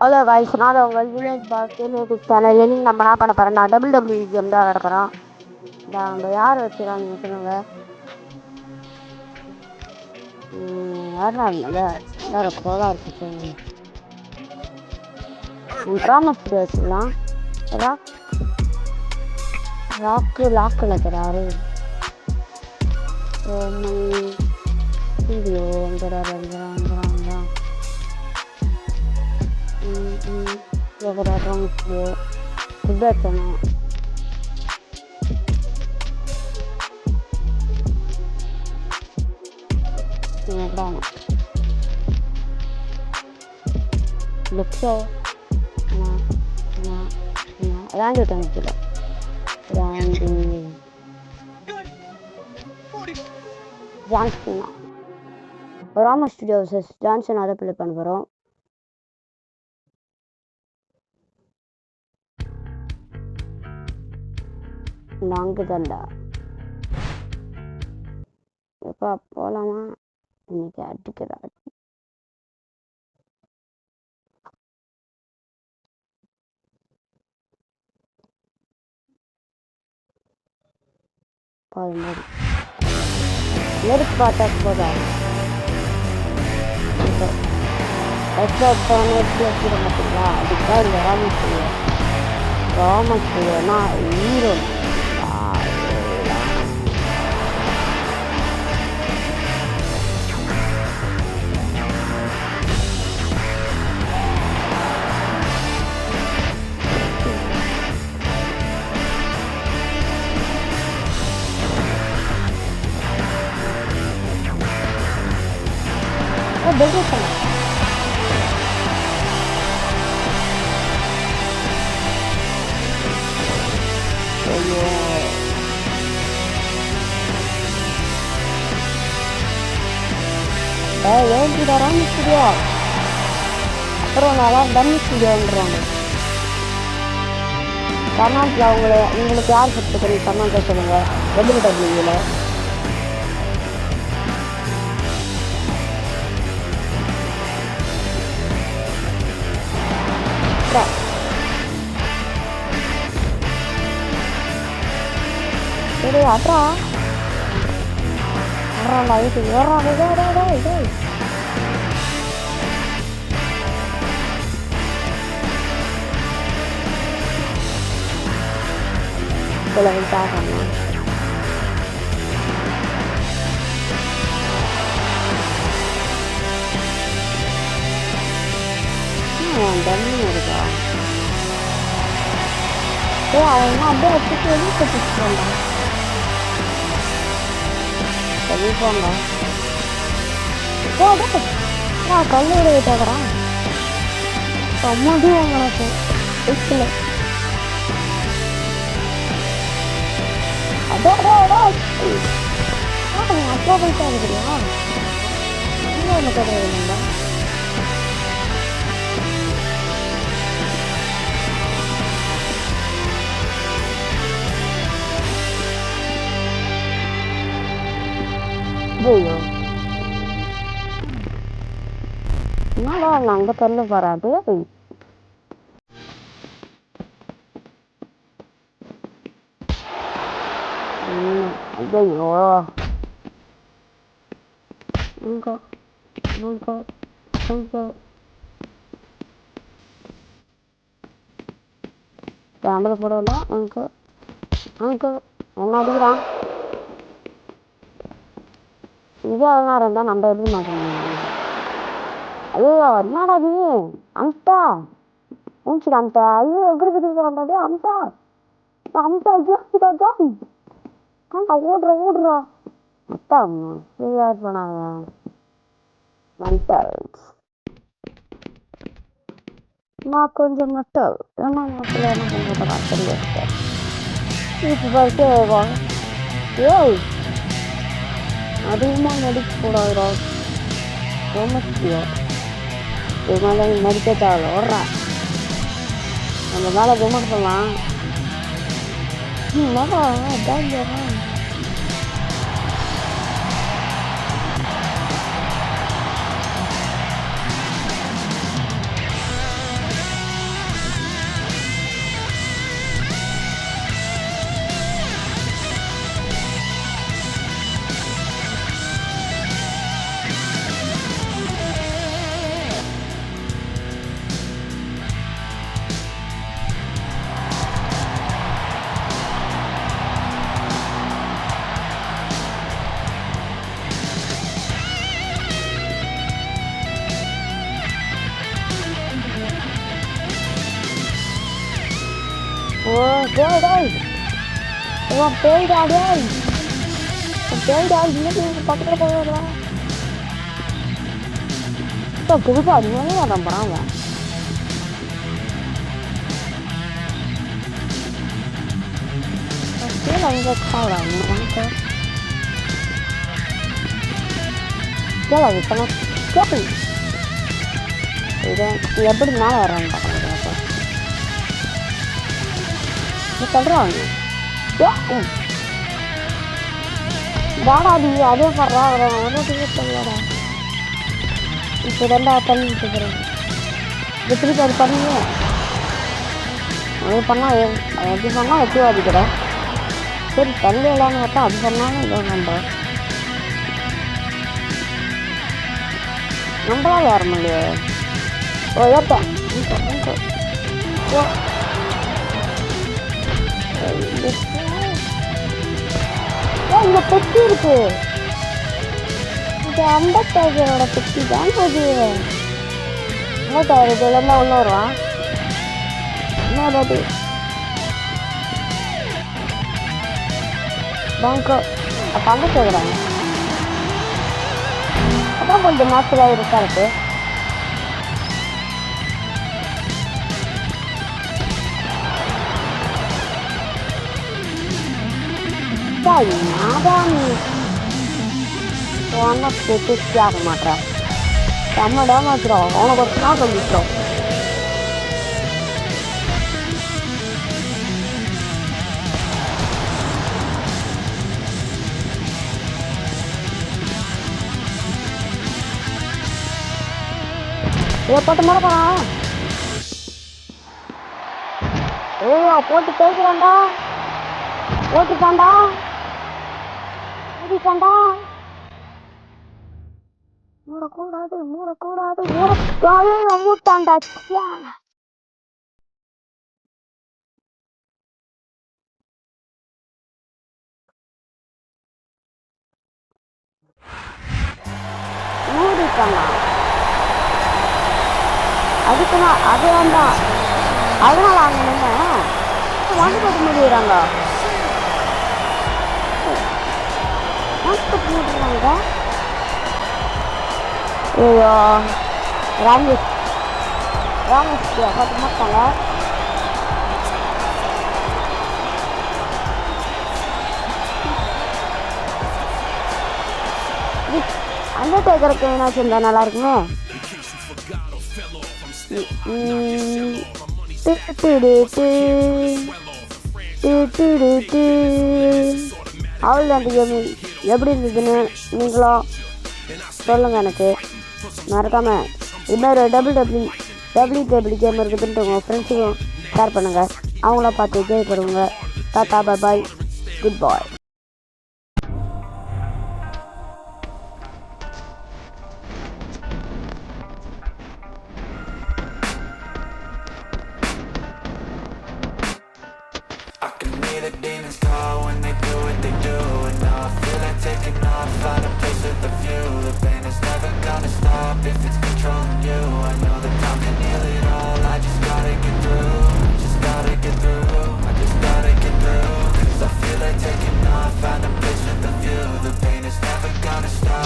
Hello guys நான் உங்கள் village boss YouTube channel சேனலில் நம்ம என்ன பண்ண போகிறோம் நான் டபுள் டபுள்யூ கேம் தான் நடக்கிறோம் நாங்கள் யார் வச்சுருக்காங்க சொல்லுங்க. யாரா இருந்தாங்க? வேறு கோலா இருக்கு சொல்லுங்க. ராமஸ்ரீ வச்சுக்கலாம் ராக் ராக்கு லாக்கில் இருக்கிறாரு வீடியோ வந்துடுறாரு வந்துடுறாங்க Lavoraram su Tibetano. Guardiamo. Lukso. Na, na, na. Rangi tangiಲ್ಲ rangi Johnson Rama studios Johnson அதை ப்ளே பண்ண நான்கு தண்டா. எப்பா போகலாமா இன்னைக்கு அடிக்கிறா பாரு நெருப்பு பார்த்தா போதா எக்ஸ்ட்ரா நெருப்பு வச்சுக்க மாட்டீங்களா? அதுக்காக இந்த Ramasri ராமஸ்ரீனா hero Oh, bagus kan? Oh, yeah. Eh, ஏன் tidak ரம்மி ஸ்டுடியோ அப்புறம் நல்லா டம்மி ஸ்டுடியோன்றாங்க கர்நாட்டில் அவங்கள உங்களுக்கு யார் சப்ஸ்கிரைப் பண்ணி கர்நாட்டில் சொல்லுங்கள் W டபிள்யூவில் Citra lagi sih, orang lagi, ada lagi boleh kita அவங்க அப்படியே வச்சுட்டு வெளியே கட்டிச்சுட்டாங்க சரி போங்க அடே நான் கல்லூரி கேட்குறான் அம்மாடி உங்களுக்கு இல்லை அதோ அதோ அப்பா போயிட்டா இருக்கிறியா இன்னும் ஒன்று கிடையாது என்னடா நான் அங்கே தள்ள வராது. ஐயோ அங்க அங்க அங்க போடல அங்க அங்க என்ன அடிக்கிறான் இது அதனால இருந்தால் நம்ம எழுத மாட்டோம். ஐயோ என்னடா இது அம்சா மூச்சு அம்சா ஐயோ எப்படி பிடிக்கிறாண்டா அம்சா அம்சா ஐயோ ஆ ஓடுற ஓடுறா அப்பா ஃப்ரீயாக பண்ணாங்க மென்டல் நான் கொஞ்சம் மெட்டல் ஏன்னா மெட்டல் என்ன பண்ணுறதா தெரியாது இப்போ பார்த்து ஏய் அதிகமாக நடிக்கக்கூடாதுடா சோமஸ்தியம் இது மேலே நடிக்க தேவையில்ல ஓடுறா. நம்ம மேலே Wah, wow, guys. Wah, beda, guys. Beda, ini tuh pakai apa ya? Tuh, gue bisa di mana ada barang ya? Pasti lah nggak kalah, nggak. Jalan, kita mau shopping. Iya, iya, benar orang. நீ சொல்கிறாங்க வாடாடி அதே படுறா அவரை அவனை சொல்லுவாடா இப்போ ரெண்டா தண்ணி இருக்கிறேன் இது திருப்பி அது பண்ணுங்க அது பண்ணால் அது எப்படி பண்ணால் எப்படி வாதிக்கிறேன் சரி தள்ளி இல்லாமல் பார்த்தா அது பண்ணாலும் இதோ நம்ம நம்மளால வர முடியலையே ஓ ஏற்றேன் இந்த பெட்டி இருக்கு. இது அண்டர்டேக்கரோட பெட்டி தான் அது. அண்டர்டேக்கர் இதுல இருந்தா உள்ள வருவான் என்ன அது பேங்க் அப்போ அண்டர்டேக்கராங்க அதான் கொஞ்சம் மாசலாக இருக்கா இருக்குது டேய், என்னடா நீ சொன்ன பெட்டிக்கு ஆக மாட்டேன் செம்ம டேமாச்சுடும் அவனை ஒரு நாள் சொல்லிட்டோம் போட்டு முடக்கா ஏ போட்டு தேய்க்கிறான்டா ஓட்டிட்டான்டா ஓடிட்டான்டா மூடக்கூடாது மூடக்கூடாது மூட மூட்டாண்டா ச்சே. அதுக்கு நான் அது வேண்டாம். அதனால அங்கே நின்று போட்டு முடிகிறாங்க வாங்கி போட்டு முடிகிறாங்க ஐயோ ராமேஷ் ராமேஷ் பார்த்து மாட்டாங்க அந்த டேக்கருக்கு என்னாச்சு இருந்தால் நல்லா இருக்குமே ம், to, to, to, to. To, to, to, to. அவ்வளோதான் இந்த கேம் எப்படி இருந்ததுன்னு நீங்களும் சொல்லுங்கள் எனக்கு. மறக்காமல் இன்னொரு double W W W game இருக்குதுன்ட்டு உங்கள் ஃப்ரெண்ட்ஸுக்கும் ஷேர் பண்ணுங்கள் அவங்கள பார்த்து என்ஜாய் பண்ணுங்க. டாட்டா பை பாய் குட் பாய்